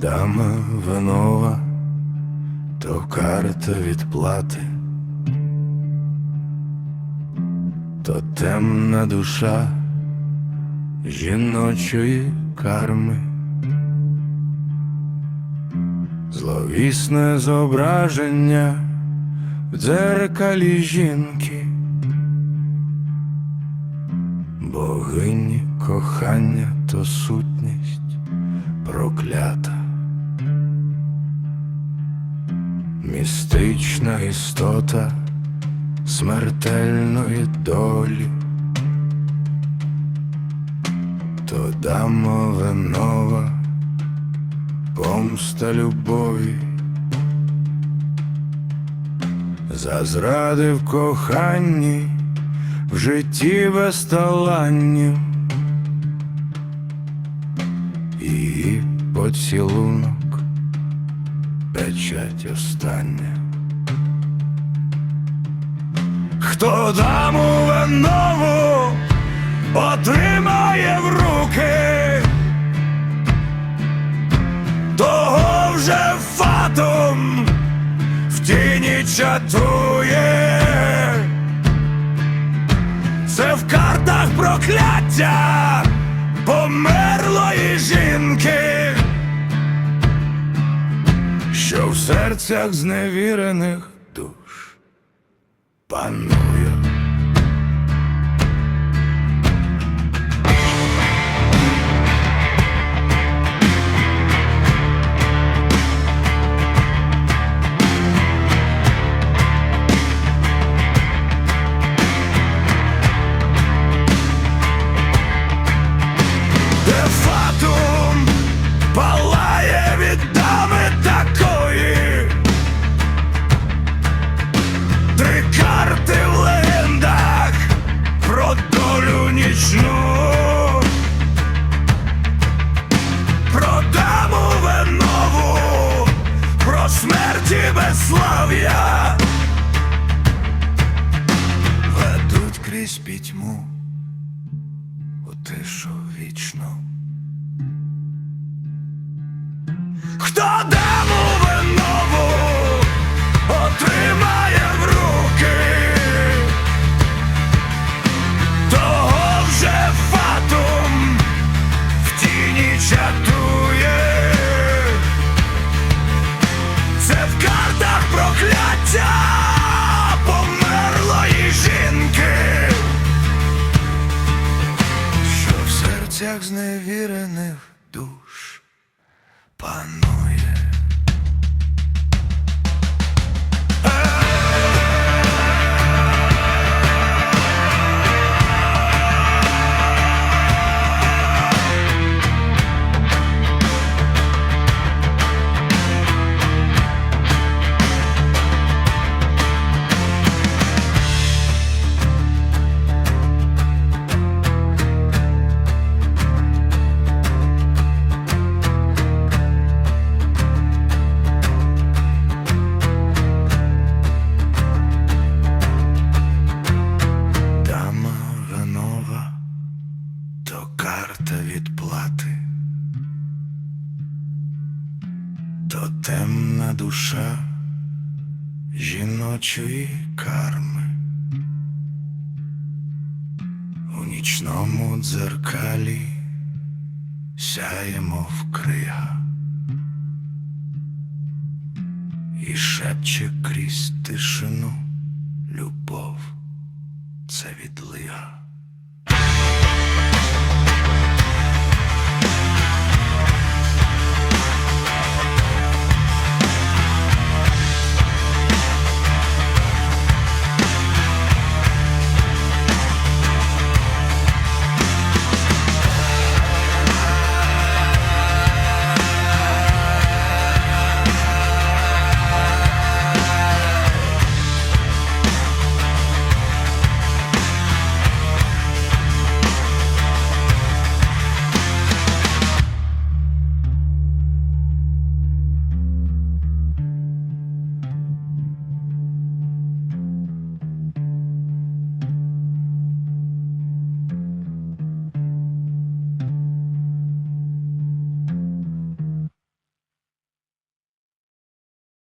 Дама винова, то карта відплати, то темна душа жіночої карми, зловісне зображення в дзеркалі жінки, богині кохання то сутність проклята. Містична істота смертельної долі, то дама винова, помста любові, за зради в коханні, в житті безталанні, її поцілунок печать остання. Хто даму винову отримає в руки, того вже фатом в тіні чатує. Це в картах прокляття померлої жінки що в серцях зневірених душ панує. Безслав'я. Ведуть крізь пітьму у тишу вічну. Хто даму серцях зневірених душ панує. То темна душа жіночої карми. У нічному дзеркалі сяємо в крига і шепче крізь тишину любов це відлига.